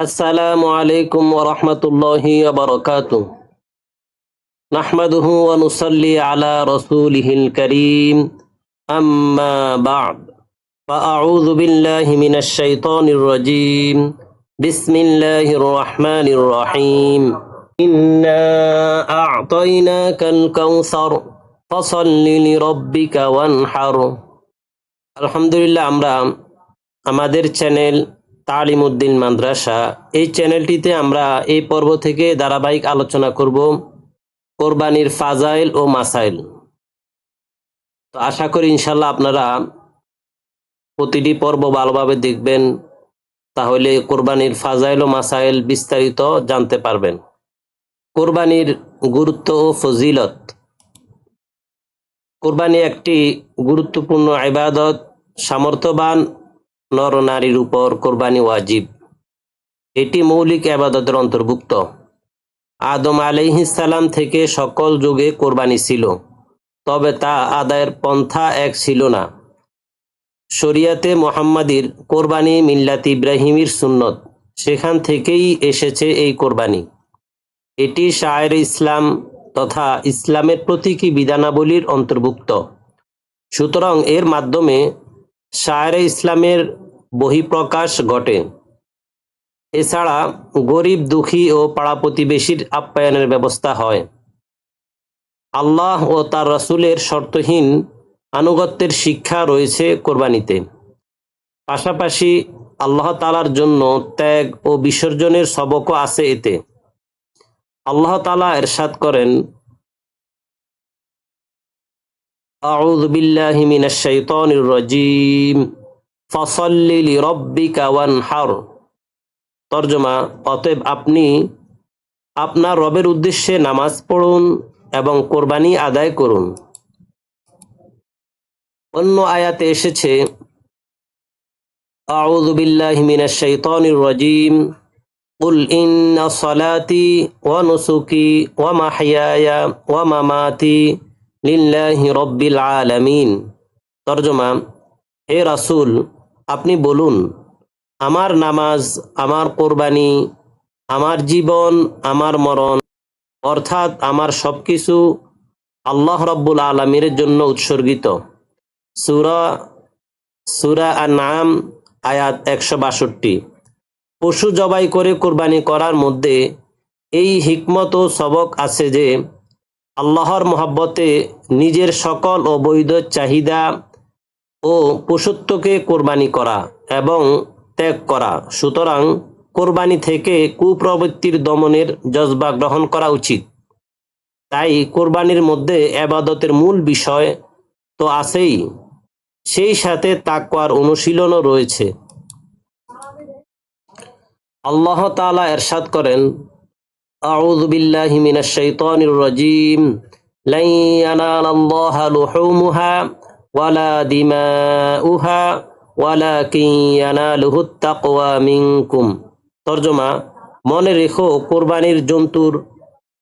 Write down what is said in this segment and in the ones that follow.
السلام عليكم ورحمة الله وبركاته نحمده ونصلي على رسوله الكريم أما بعد فأعوذ بالله من الشيطان الرجيم بسم الله الرحمن الرحيم إنا أعطيناك الكوثر فصل لربك وانحر الحمد لله আমরা আমাদের চ্যানেল তালিমুদ্দিন মাদ্রাসা। এই চ্যানেলটিতে আমরা এই পর্ব থেকে ধারাবাহিক আলোচনা করব কোরবানির ফাজাইল ও মাসাইল। তো আশা করি ইনশাল্লাহ আপনারা প্রতিটি পর্ব ভালোভাবে দেখবেন, তাহলে কোরবানির ফাজাইল ও মাসাইল বিস্তারিত জানতে পারবেন। কোরবানির গুরুত্ব ও ফজিলত। কোরবানি একটি গুরুত্বপূর্ণ ইবাদত, সামর্থ্যবান নর নারীর উপর কোরবানি ওয়াজিব। এটি মৌলিক আবাদতের অন্তর্ভুক্ত। আদম আলাইহিসালাম থেকে সকল যুগে কোরবানি ছিল, তবে তা আদায়ের পন্থা এক ছিল না। শরিয়াতে মোহাম্মদীর কোরবানি মিল্লাত ইব্রাহিমির সুন্নত, সেখান থেকেই এসেছে এই কোরবানি। এটি শায়ের ইসলাম তথা ইসলামের প্রতীকী বিধানাবলীর অন্তর্ভুক্ত। সুতরাং এর মাধ্যমে শায়েরে ইসলামের বহিঃপ্রকাশ ঘটে। এছাড়া গরিব, দুঃখী ও পাড়া প্রতিবেশীর আপ্যায়নের ব্যবস্থা হয়। আল্লাহ ও তার রসুলের শর্তহীন আনুগত্যের শিক্ষা রয়েছে কোরবানিতে। পাশাপাশি আল্লাহ তালার জন্য ত্যাগ ও বিসর্জনের সবকও আছে এতে। আল্লাহ তালা এরশাদ করেন أعوذ بالله من الشيطان الرجيم فصل لربك وانحر তর্জমা অতএব আপনি আপনার রবের উদ্দেশ্যে নামাজ পড়ুন এবং কোরবানি আদায় করুন অন্য আয়াতে এসেছে أعوذ بالله من الشيطان الرجيم قل إن صلاتي ونسكي ومحياي ومماتي লিল্লাহি রব্বিল আলামিন। তর্জমা, হে রাসুল, আপনি বলুন, আমার নামাজ, আমার কোরবানি, আমার জীবন, আমার মরণ, অর্থাৎ আমার সবকিছু আল্লাহ রব্বুল আলমীর জন্য উৎসর্গিত। সুরা সুরা আর নাম আয়াত একশো বাষট্টি। পশু জবাই করে কোরবানি করার মধ্যে এই হিকমত ও সবক আছে যে আল্লাহর মহাব্বতে নিজের সকল অবৈধ চাহিদা ও পশুত্বকে কোরবানি করা এবং ত্যাগ করা। সুতরাং কোরবানি থেকে কুপ্রবৃত্তির দমনের জজবা গ্রহণ করা উচিত। তাই কোরবানির মধ্যে আবাদতের মূল বিষয় তো আছেই। সেই সাথে তাকওয়ার অনুশীলনও রয়েছে। আল্লাহ তাআলা এরশাদ করেন أعوذ بالله من الشيطان الرجيم لن ينال الله لحومها ولا دماؤها ولكن يناله التقوى منكم তর্জমা মনে রেখো কোরবানির জন্তুর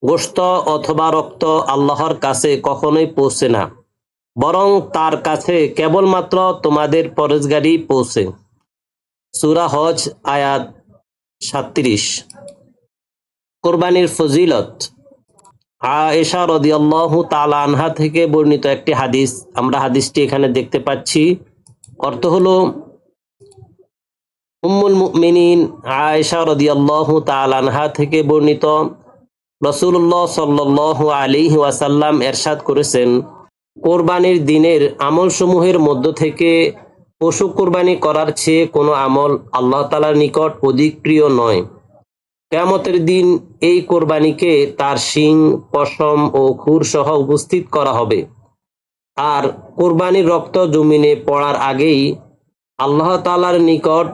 গোশত অথবা রক্ত আল্লাহর কাছে কখনোই পৌঁছে না বরং তার কাছে কেবলমাত্র তোমাদের পরেজগারি পৌঁছে সুরা হজ আয়াত সাত্রিশ কোরবানির ফজিলত। আয়েশা রদিয়াল্লাহু তাআলা আনহা থেকে বর্ণিত একটি হাদিস। আমরা হাদিসটি এখানে দেখতে পাচ্ছি। অর্থ হলো, উম্মুল মুমিনিন আয়েশা রদিয়াল্লাহু তাআলা আনহা থেকে বর্ণিত রসুল্লাহ সাল্লাল্লাহু আলাইহি ওয়াসাল্লাম এরশাদ করেছেন, কোরবানির দিনের আমলসমূহের মধ্য থেকে পশু কোরবানি করার চেয়ে কোনো আমল আল্লাহ তালার নিকট অধিক প্রিয় নয়। কেয়ামতের দিন এই কোরবানিকে তার শিং, পশম ও খুর সহ উপস্থিত করা হবে। আর কোরবানির রক্ত জমিনে পড়ার আগেই আল্লাহ তালার নিকট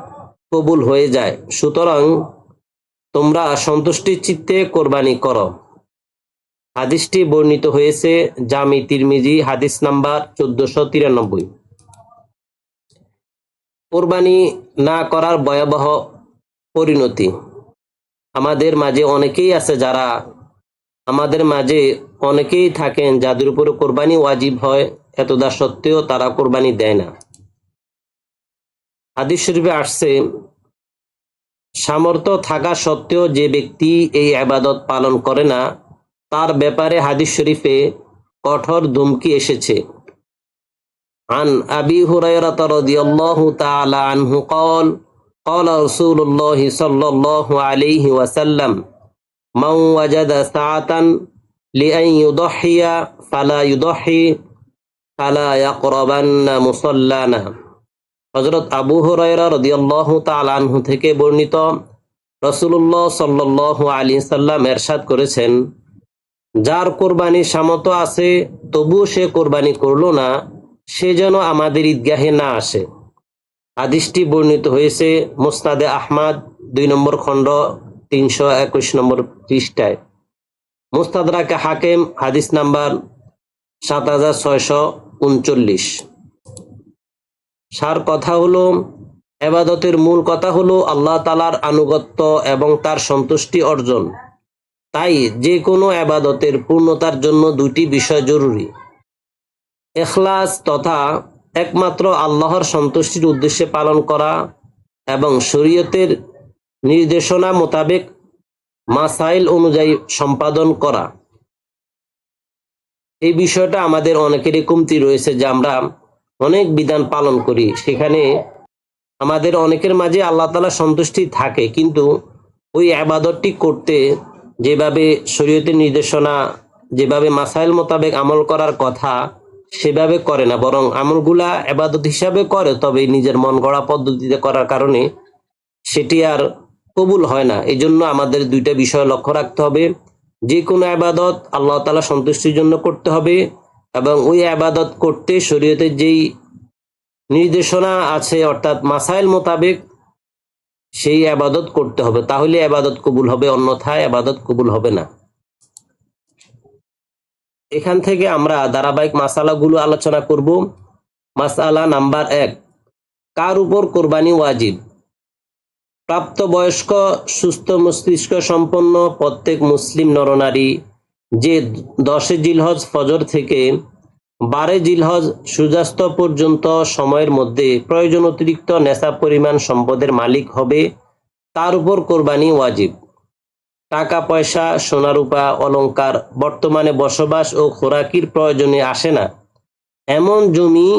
কবুল হয়ে যায়। সুতরাং তোমরা সন্তুষ্টির চিত্তে কোরবানি করো। হাদিসটি বর্ণিত হয়েছে জামি তিরমিজি, হাদিস নাম্বার চোদ্দশো তিরানব্বই। কোরবানি না করার ভয়াবহ পরিণতি। আমাদের মাঝে অনেকেই আছে যারা আমাদের মাঝে অনেকেই থাকেন যাদের উপরে কোরবানি ওয়াজিব হয় এতদা সত্ত্বেও তারা কোরবানি দেয় না হাদিস শরীফে আসছে সামর্থ্য থাকা সত্ত্বেও যে ব্যক্তি এই আবাদত পালন করে না তার ব্যাপারে হাদিস শরীফে কঠোর ধুমকি এসেছে عن أبي هريرة رضي الله تعالى عنه قال قال رسول الله صلى الله عليه وسلم من وجد ساعة لأن يضحي فلا يضحي فلا يقربن مصلانا হজরত আবু হরাইরা রদিয়াল্লাহু তাআলা আনহু থেকে বর্ণিত রসুল্লাহ সাল্লাল্লাহু আলী সাল্লাম এরশাদ করেছেন যার কোরবানির সামর্থ্য আছে তবু সে কোরবানি করলো না সে যেন আমাদের ঈদগাহে না আসে হাদিসটি বর্ণিত হয়েছে মোস্তাদে আহমাদ, দুই নম্বর খণ্ড, তিনশো একুশ নম্বর পৃষ্ঠায়। মোস্তাদ মুস্তাদরাকে হাকেম, হাদিস নাম্বার সাত হাজার ছয়শো উনচল্লিশ। সার কথা হলো, এবাদতের মূল কথা হলো আল্লাহ তালার আনুগত্য এবং তার সন্তুষ্টি অর্জন। তাই যে কোনো আবাদতের পূর্ণতার জন্য দুটি বিষয় জরুরি। এখলাস তথা একমাত্র আল্লাহর সন্তুষ্টির উদ্দেশ্যে পালন করা এবং শরীয়তের নির্দেশনা মোতাবেক মাসাইল অনুযায়ী সম্পাদন করা। এই বিষয়টা আমাদের অনেকেরই কমতি রয়েছে যে আমরা অনেক বিধান পালন করি। সেখানে আমাদের অনেকের মাঝে আল্লাহ তালা সন্তুষ্টি থাকে, কিন্তু ওই আবাদতটি করতে যেভাবে শরীয়তের নির্দেশনা, যেভাবে মাসাইল মোতাবেক আমল করার কথা সেভাবে করে না, বরং আমলগুলা আবাদত হিসাবে করে, তবে নিজের মন গড়া পদ্ধতিতে করার কারণে সেটি আর কবুল হয় না। এই জন্য আমাদের দুইটা বিষয় লক্ষ্য রাখতে হবে। যে কোনো আবাদত আল্লাহ তালা সন্তুষ্টির জন্য করতে হবে এবং ওই আবাদত করতে শরীয়তের যেই নির্দেশনা আছে, অর্থাৎ মাসাইল মোতাবেক সেই আবাদত করতে হবে। তাহলে আবাদত কবুল হবে, অন্যথায় আবাদত কবুল হবে না। এখান থেকে আমরা ধারাবাহিক মাসালাগুলো আলোচনা করব। মাসালা নাম্বার এক, কার উপর কোরবানি ওয়াজিব? প্রাপ্তবয়স্ক, সুস্থ মস্তিষ্ক সম্পন্ন প্রত্যেক মুসলিম নরনারী যে দশে জিলহজ ফজর থেকে বারে জিলহজ সূর্যাস্ত পর্যন্ত সময়ের মধ্যে প্রয়োজন অতিরিক্ত নেশা পরিমাণ সম্পদের মালিক হবে, তার উপর কোরবানি ওয়াজিব। টাকা পয়সা সোনারূপা, অলংকার, বর্তমানে বসবাস ও খোরাকির প্রয়োজনে আসে না। এমন জমি,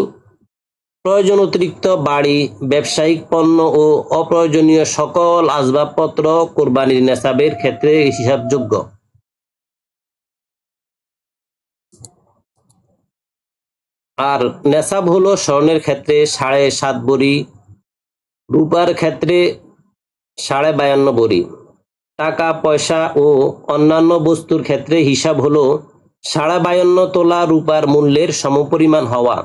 প্রয়োজন অতিরিক্ত বাড়ি, ব্যবসায়িক পণ্য ও অপ্রয়োজনীয় সকল আসবাবপত্র কোরবানির নেশাবের ক্ষেত্রে হিসাবযোগ্য। আর নেশাব হলো স্বর্ণের ক্ষেত্রে সাড়ে সাত বড়ি, রূপার ক্ষেত্রে সাড়ে বায়ান্ন বড়ি। টাকা, পয়সা ও অন্যান্য বস্তুর ক্ষেত্রে হিসাব হলো সাড়ে বায়ান্ন তোলা রূপার মূল্যের সমপরিমাণ হওয়া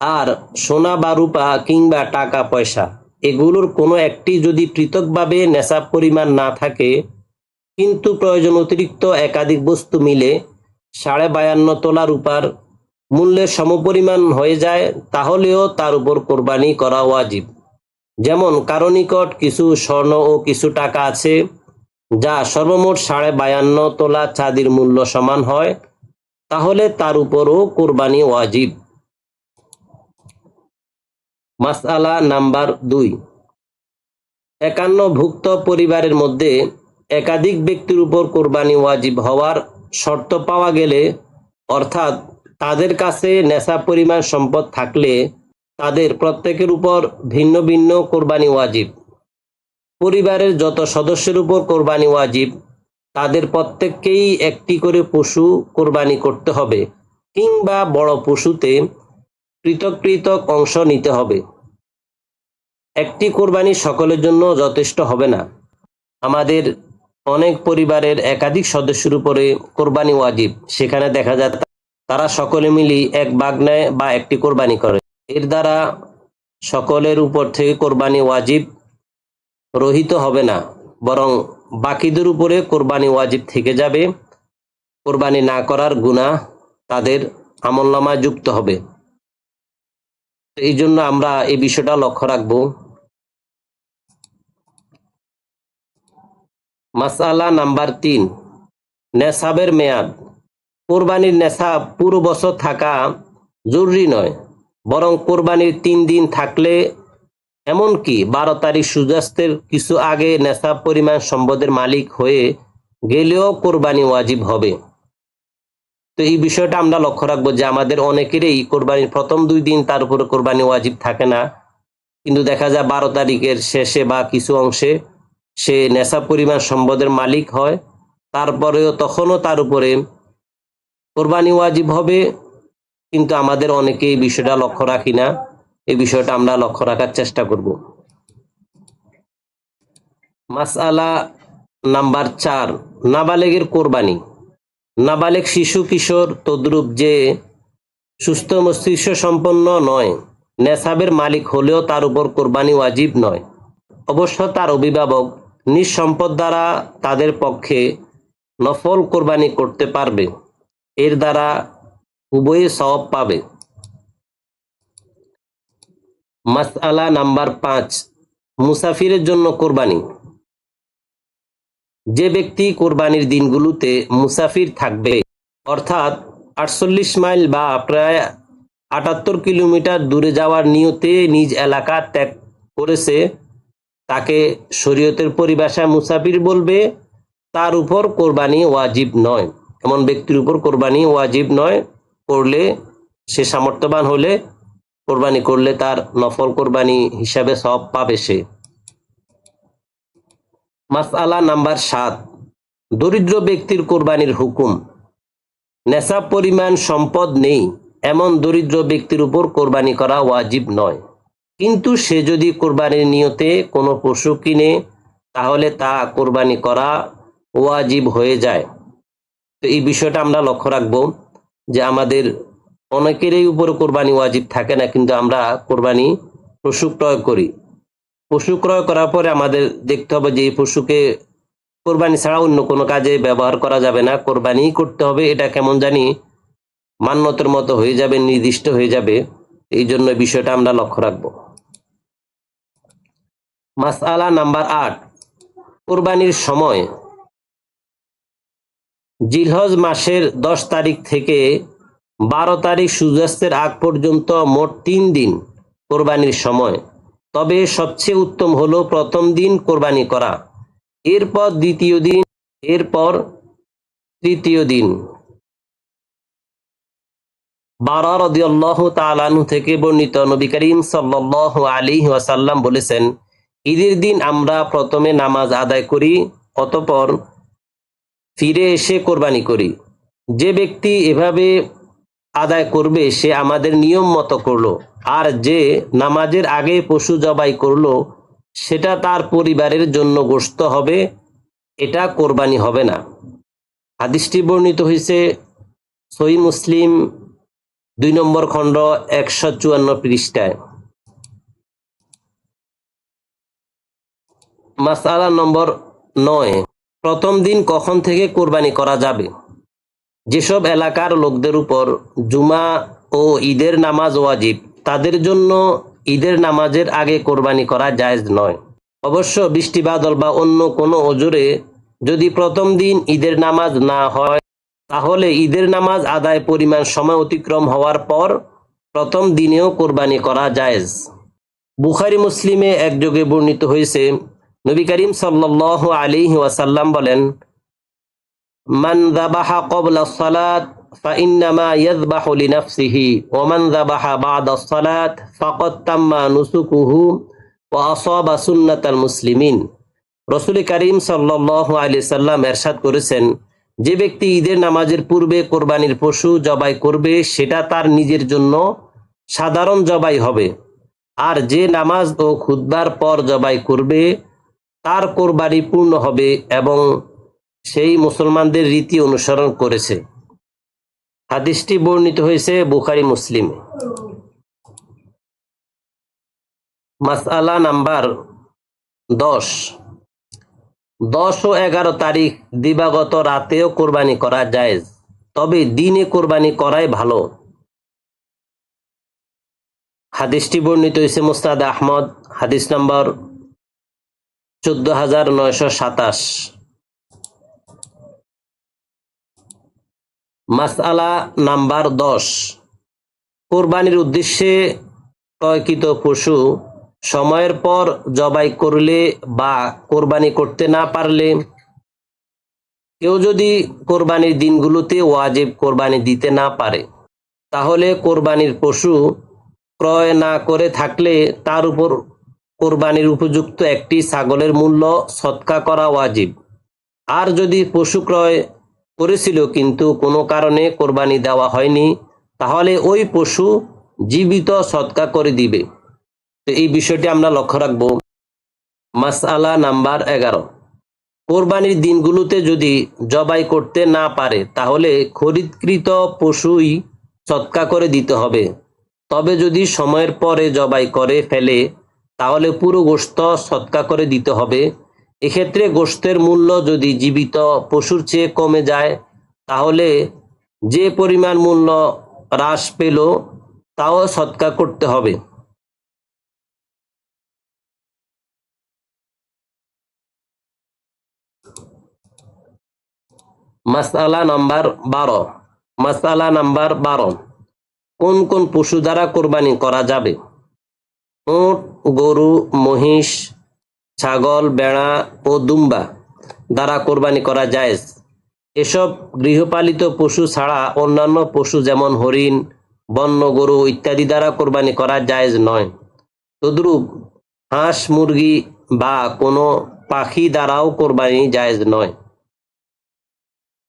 আর সোনা বা রূপা কিংবা টাকা, পয়সা। এগুলোর কোনো একটি যদি পৃথকভাবে নেশাব পরিমাণ না থাকে, কিন্তু প্রয়োজন অতিরিক্ত একাধিক বস্তু মিলে সাড়ে বায়ান্ন তোলা রূপার মূল্যের সমপরিমাণ হয়ে যায়, তাহলেও তার উপর কোরবানি করা ওয়াজিব। যেমন কারও নিকট কিছু স্বর্ণ ও কিছু টাকা আছে যা সর্বমোট সাড়ে বায়ান্ন তোলা চাঁদির মূল্য সমান হয়, তাহলে তার উপরও কোরবানি ওয়াজিব। মাসআলা নাম্বার দুই। একান্ন ভুক্ত পরিবারের মধ্যে একাধিক ব্যক্তির উপর কোরবানি ওয়াজিব হওয়ার শর্ত পাওয়া গেলে, অর্থাৎ তাদের কাছে নেশা পরিমাণ সম্পদ থাকলে তাদের প্রত্যেকের উপর ভিন্ন ভিন্ন কোরবানি ওয়াজিব। পরিবারের যত সদস্যের উপর কোরবানি ওয়াজিব, তাদের প্রত্যেককেই একটি করে পশু কোরবানি করতে হবে কিংবা বড় পশুতে পৃথক পৃথক অংশ নিতে হবে। একটি কোরবানি সকলের জন্য যথেষ্ট হবে না। আমাদের অনেক পরিবারের একাধিক সদস্যের উপরে কোরবানি ওয়াজিব। সেখানে দেখা যায় তারা সকলে মিলি এক বাঘ নেয় বা একটি কোরবানি করে। এর দ্বারা সকলের উপর থেকে কোরবানি ওয়াজিব রহিত হবে না, বরং বাকিদের উপরে কোরবানি ওয়াজিব থেকে যাবে। কোরবানি না করার গুণা তাদের আমলনামায় যুক্ত হবে। এই জন্য আমরা এই বিষয়টা লক্ষ্য রাখব। মাসালা নাম্বার তিন, নেশাবের মেয়াদ। কোরবানির নেশাব পুরো বছর থাকা জরুরি নয়, বরং কোরবানির তিন দিন থাকলে এমনকি বারো তারিখ সূর্যাস্তের কিছু আগে নেশাব পরিমাণ সম্পদের মালিক হয়ে গেলেও কোরবানি ওয়াজিব হবে। তো এই বিষয়টা আমরা লক্ষ্য রাখব যে আমাদের অনেকেরই কোরবানির প্রথম দুই দিন তার উপরে কোরবানি ওয়াজিব থাকে না। কিন্তু দেখা যায় বারো তারিখের শেষে বা কিছু অংশে সে নেশা পরিমাণ সম্পদের মালিক হয়। তারপরেও তখনও তার উপরে কোরবানি ওয়াজিব হবে। কিন্তু আমাদের অনেকে এই বিষয়টা লক্ষ্য রাখি না। এই বিষয়টা আমরা লক্ষ্য রাখার চেষ্টা করব। মাসআলা নাম্বার চার, নাবালেগের কোরবানি। নাবালেগ শিশু কিশোর তদ্রুপ যে সুস্থ মস্তিষ্ক সম্পন্ন নয়, নেশাবের মালিক হলেও তার উপর কোরবানি ওয়াজিব নয়। অবশ্য তার অভিভাবক নিজ সম্পদ দ্বারা তাদের পক্ষে নফল কোরবানি করতে পারবে। এর দ্বারা উভয়ে সব পাবে। মাসআলা নাম্বার পাঁচ, মুসাফিরের জন্য কোরবানি। যে ব্যক্তি কোরবানির দিনগুলোতে মুসাফির থাকবে, অর্থাৎ আটচল্লিশ মাইল বা প্রায় আটাত্তর কিলোমিটার দূরে যাওয়ার নিয়তে নিজ এলাকা ত্যাগ করেছে, তাকে শরীয়তের পরিভাষায় মুসাফির বলবে, তার উপর কোরবানি ওয়াজিব নয়। এমন ব্যক্তির উপর কোরবানি ওয়াজিব নয় করলে সে সামর্থ্যবান হলে কোরবানি করলে তার নফল কোরবানি হিসাবে সব পাবে সে। মাসআলা নাম্বার সাত, দরিদ্র ব্যক্তির কোরবানির হুকুম। নেশা পরিমাণ সম্পদ নেই, এমন দরিদ্র ব্যক্তির উপর কোরবানি করা ওয়াজিব নয়। কিন্তু সে যদি কোরবানির নিয়তে কোনো পশু কিনে, তাহলে তা কোরবানি করা ওয়াজিব হয়ে যায়। তো এই বিষয়টা আমরা লক্ষ্য রাখব যে আমাদের অনেকেরই উপর কোরবানি ওয়াজিব থাকে না, কিন্তু আমরা কোরবানি পশু ক্রয় করি। পশু ক্রয় করার পরে আমাদের দেখতে হবে যে এই পশুকে কোরবানি ছাড়া অন্য কোনো কাজে ব্যবহার করা যাবে না। কোরবানি করতে হবে, এটা কেমন জানি মান্যতের মতো হয়ে যাবে, নির্দিষ্ট হয়ে যাবে। এই জন্য বিষয়টা আমরা লক্ষ্য রাখব। মাসআলা নাম্বার আট, কোরবানির সময়। জিলহজ মাসের দশ তারিখ থেকে বারো তারিখ সূর্যাস্তের আগ পর্যন্ত মোট তিন দিন কোরবানির সময়। তবে সবচেয়ে উত্তম হলো প্রথম দিন কোরবানি করা। এরপর দ্বিতীয় দিন, এরপর তৃতীয় দিন। বারা রদিয়াল্লাহ তালানু থেকে বর্ণিত নবী করিম সাল্লাহ আলী ওয়াসাল্লাম বলেছেন, ঈদের দিন আমরা প্রথমে নামাজ আদায় করি, অতপর ফিরে এসে কোরবানি করি। যে ব্যক্তি এভাবে আদায় করবে, সে আমাদের নিয়ম মতো করল। আর যে নামাজের আগে পশু জবাই করল, সেটা তার পরিবারের জন্য গোস্ত হবে, এটা কোরবানি হবে না। হাদিসটি বর্ণিত হয়েছে সই মুসলিম দুই নম্বর খণ্ড একশো চুয়ান্ন পৃষ্ঠায়। মাসালা নম্বর নয়, প্রথম দিন কখন থেকে কোরবানি করা যাবে? যেসব এলাকার লোকদের উপর জুমা ও ঈদের নামাজ ওয়াজিব, তাদের জন্য ঈদের নামাজের আগে কোরবানি করা জায়েজ নয়। অবশ্য বৃষ্টি বাদল বা অন্য কোনো অজুরে যদি প্রথম দিন ঈদের নামাজ না হয়, তাহলে ঈদের নামাজ আদায় পরিমাণ সময় অতিক্রম হওয়ার পর প্রথম দিনেও কোরবানি করা জায়েজ। বুখারি মুসলিমে একযোগে বর্ণিত হয়েছে, নবী করিম সাল্লাহ আলী ওয়াসাল্লাম বলেন মান দাবাহা কবলা সালাত فإنما يذبح لنفسه ومن ذبح بعد الصلاة فقد تم نسكه وأصاب سنة المسلمين রসুল করিম সাল্লাহ আলি সাল্লাম এরশাদ করেছেন যে ব্যক্তি ঈদের নামাজের পূর্বে কোরবানির পশু জবাই করবে সেটা তার নিজের জন্য সাধারণ জবাই হবে আর যে নামাজ ও খুদ্বার পর জবাই করবে তার কোরবানি পূর্ণ হবে এবং সেই মুসলমানদের রীতি অনুসরণ করেছে। হাদিসটি বর্ণিত হয়েছে বুখারি, মুসলিমে। মাসআলা নাম্বার দশ। দশ ও এগারো তারিখ দিবাগত রাতেও কোরবানি করা যায় তবে দিনে কোরবানি করাই ভালো। হাদিসটি বর্ণিত হয়েছে মুস্তাদ আহমদ, হাদিস নম্বর চোদ্দ হাজার নয়শো সাতাশ। মাসআলা নাম্বার দশ। কোরবানির উদ্দেশ্যে ক্রয়কৃত পশু সময়ের পর জবাই করলে বা কোরবানি করতে না পারলে কেউ যদি কোরবানির দিনগুলোতে ওয়াজিব কোরবানি দিতে না পারে, তাহলে কোরবানির পশু ক্রয় না করে থাকলে তার উপর কোরবানির উপযুক্ত একটি ছাগলের মূল্য সৎকা করা ওয়াজিব। আর যদি পশু ক্রয় করেছিল কিন্তু কোনো কারণে কোরবানি দেওয়া হয়নি, তাহলে ওই পশু জীবিত সৎকা করে দিবে। তো এই বিষয়টি আমরা লক্ষ্য রাখব। মাসআলা নাম্বার এগারো। কোরবানির দিনগুলোতে যদি জবাই করতে না পারে, তাহলে খরিদকৃত পশুই সৎকা করে দিতে হবে। তবে যদি সময়ের পরে জবাই করে ফেলে, তাহলে পুরো গোস্ত সৎকা করে দিতে হবে। এক্ষেত্রে গোস্তের মূল্য যদি জীবিত পশুর চেয়ে কমে যায়, তাহলে যে পরিমাণ মূল্য হ্রাস পেল, তাও সৎকার করতে হবে। মাসালা নাম্বার বারো। মাসালা নাম্বার বারো। কোন কোন পশু দ্বারা কোরবানি করা যাবে? উট, গরু, মহিষ ছাগল, বেড়া ও দুম্বা দ্বারা কোরবানি করা যায় এসব গৃহপালিত পশু ছাড়া অন্যান্য পশু যেমন হরিণ, বন্য গরু ইত্যাদি দ্বারা কোরবানি করা জায়েজ নয়। তদ্রূপ হাঁস, মুরগি বা কোনো পাখি দ্বারাও কোরবানি জায়েজ নয়।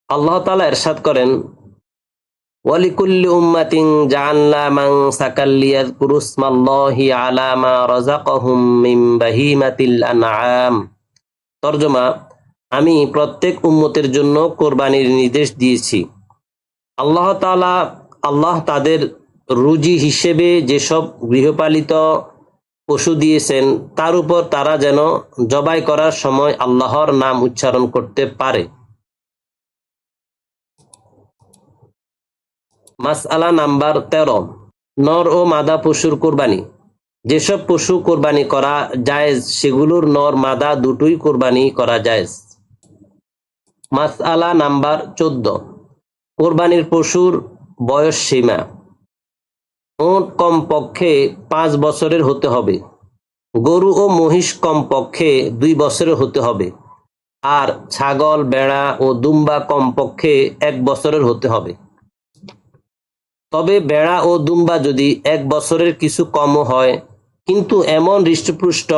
আল্লাহ তালা এরশাদ করেন ওয়ালিকুল্লি আলা মা আমি প্রত্যেক উম্মতের জন্য কোরবানির নির্দেশ দিয়েছি। আল্লাহ তাআলা, আল্লাহ তাদের রুজি হিসেবে যেসব গৃহপালিত পশু দিয়েছেন, তার উপর তারা যেন জবাই করার সময় আল্লাহর নাম উচ্চারণ করতে পারে। মাসআলা নাম্বার তেরো। নর ও মাদা পশুর কোরবানি। যেসব পশু কোরবানি করা জায়েজ, সেগুলোর নর, মাদা দুটোই কোরবানি করা জায়েজ। মাসআলা নাম্বার চোদ্দ। কোরবানির পশুর বয়স সীমা। ওট কমপক্ষে পাঁচ বছরের হতে হবে। গরু ও মহিষ কমপক্ষে দুই বছরের হতে হবে। আর ছাগল, বেড়া ও দুম্বা কমপক্ষে এক বছরের হতে হবে। তবে বেড়া ও দুম্বা যদি এক বছরের কিছু কমও হয়, কিন্তু এমন হৃষ্টপুষ্ট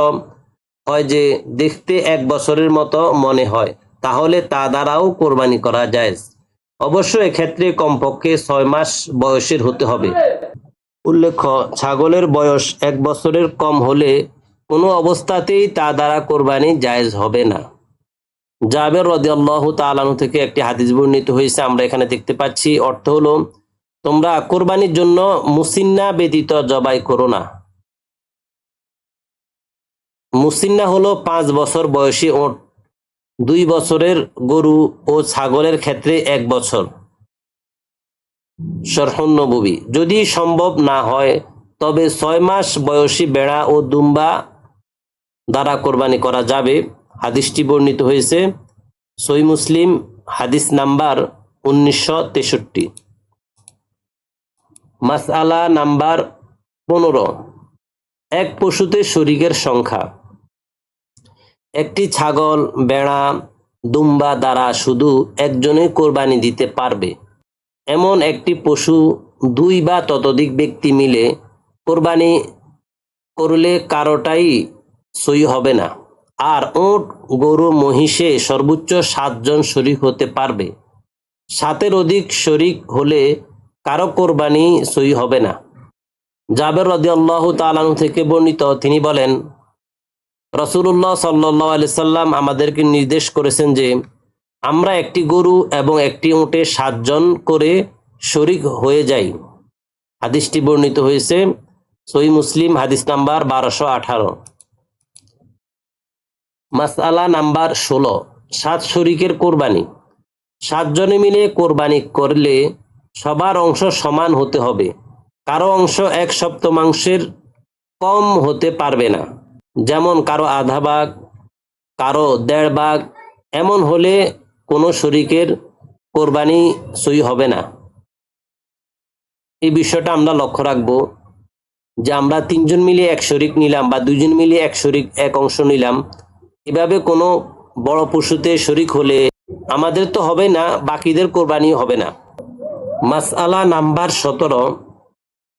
হয় যে দেখতে এক বছরের মতো মনে হয়, তাহলে তা দ্বারাও কোরবানি করা যায় অবশ্য এক্ষেত্রে কমপক্ষে ছয় মাস বয়সের হতে হবে। উল্লেখ্য, ছাগলের বয়স এক বছরের কম হলে কোনো অবস্থাতেই তা দ্বারা কোরবানি জায়েজ হবে না। জাবের রদিয়াল্লাহ তালানু থেকে একটি হাদিস বর্ণিত হয়েছে, আমরা এখানে দেখতে পাচ্ছি। অর্থ হলো তোমরা কোরবানির জন্য মুসিন্না ব্যতীত জবাই করো না। মুসিন্না হলো পাঁচ বছর বয়সী ওট। দুই বছরের গরু ও ছাগলের ক্ষেত্রে এক বছর। সরহন যদি সম্ভব না হয়, তবে ছয় মাস বয়সী বেড়া ও দুম্বা দ্বারা কোরবানি করা যাবে। হাদিসটি বর্ণিত হয়েছে। সই মুসলিম হাদিস নাম্বার উনিশশো তেষট্টি। মাসআলা নাম্বার পনেরো। এক পশুতে শরিকের সংখ্যা। একটি ছাগল, বেড়া, দুম্বা দ্বারা শুধু একজনে কোরবানি দিতে পারবে। এমন একটি পশু দুই বা ততোধিক ব্যক্তি মিলে কোরবানি করলে কারোটাই সই হবে না। আর ওট গরু, মহিষে সর্বোচ্চ সাতজন শরিক হতে পারবে। সাতের অধিক শরিক হলে কারও কোরবানি সই হবে না। জাবের রদি আল্লাহ তালানু থেকে বর্ণিত, তিনি বলেন রসুল্লাহ সাল্লাহ আলি সাল্লাম আমাদেরকে নির্দেশ করেছেন যে, আমরা একটি গরু এবং একটি উঁটে সাতজন করে শরিক হয়ে যাই। হাদিসটি বর্ণিত হয়েছে সই মুসলিম, হাদিস নাম্বার বারোশো আঠারো। মাসআলা নাম্বার ষোলো, সাত শরিকের কোরবানি। সাতজনে মিলে কোরবানি করলে সবার অংশ সমান হতে হবে। কারও অংশ এক সপ্তমাংশের কম হতে পারবে না। যেমন কারও আধা ভাগ, কারও দেড় ভাগ, এমন হলে কোনো শরিকের কোরবানি সই হবে না। এই বিষয়টা আমরা লক্ষ্য রাখব যে আমরা তিনজন মিলে এক শরিক নিলাম বা দুজন মিলে এক শরিক, এক অংশ নিলাম। এভাবে কোনো বড় পশুতে শরিক হলে আমাদের তো হবে না, বাকিদের কোরবানি হবে না। মাসআলা নাম্বার সতেরো।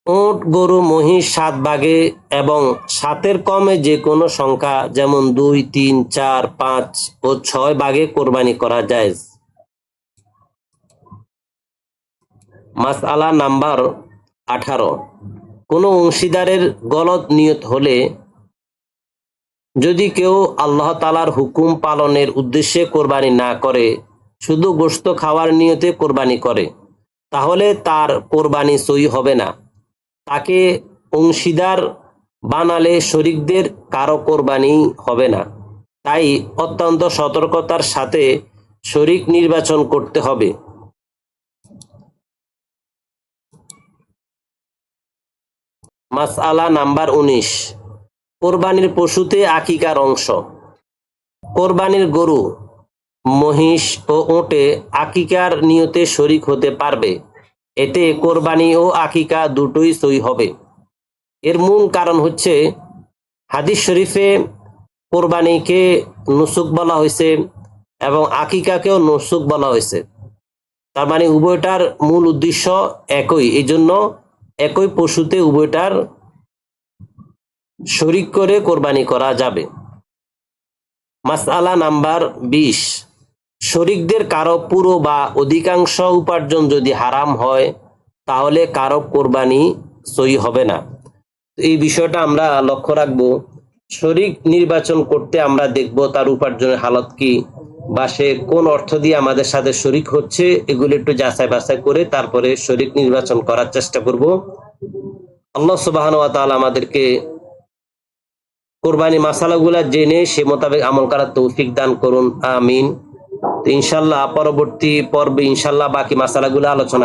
উট, গরু, মহিষ, সাত ভাগে এবং সাতের কমে যে কোনো সংখ্যা, যেমন দুই, তিন, চার, পাঁচ ও ছয় ভাগে কোরবানি করা যায় মাসআলা নাম্বার আঠারো। কোনো অংশীদারের গলত নিয়ত হলে যদি কেউ আল্লাহ তালার হুকুম পালনের উদ্দেশ্যে কোরবানি না করে, শুধু গোশত খাওয়ার নিয়তে কোরবানি করে। তাহলে তার কোরবানি সই হবে না। তাকে অংশীদার বানালে শরিকদের কারও কোরবানি হবে না। তাই অত্যন্ত সতর্কতার সাথে শরিক নির্বাচন করতে হবে। মাসআলা নাম্বার উনিশ। কোরবানির পশুতে আকিকার অংশ। কোরবানির গরু মহিষ ও ওটে আকিকার নিয়তে শরিক হতে পারবে। এতে কোরবানি ও আকিকা দুটোই সই হবে। এর মূল কারণ হচ্ছে, হাদিস শরীফে কোরবানিকে নুসুক বলা হয়েছে এবং আকিকাকেও নুসুক বলা হয়েছে। তার মানে উভয়টার মূল উদ্দেশ্য একই। এই জন্য একই পশুতে উভয়টার শরিক করে কোরবানি করা যাবে। মাসআলা নাম্বার বিশ। শরিকদের কারও পুরো বা অধিকাংশ উপার্জন যদি হারাম হয়, তাহলে কারও কোরবানি সই হবে না। এই বিষয়টা আমরা লক্ষ্য রাখব। শরিক নির্বাচন করতে আমরা দেখব তার উপার্জনের হালত কি বা সে কোন অর্থ দিয়ে আমাদের সাথে শরিক হচ্ছে, এগুলো একটু যাচাই বাছাই করে তারপরে শরিক নির্বাচন করার চেষ্টা করব। আল্লাহ সুবাহ আমাদেরকে কোরবানি মাসালাগুলা জেনে সে মোতাবেক আমল করার তৌফিক দান করুন। আমিন। তো ইনশাল্লাহ পরবর্তী পর্বে ইনশাল্লাহ বাকি মাসালাগুলো আলোচনা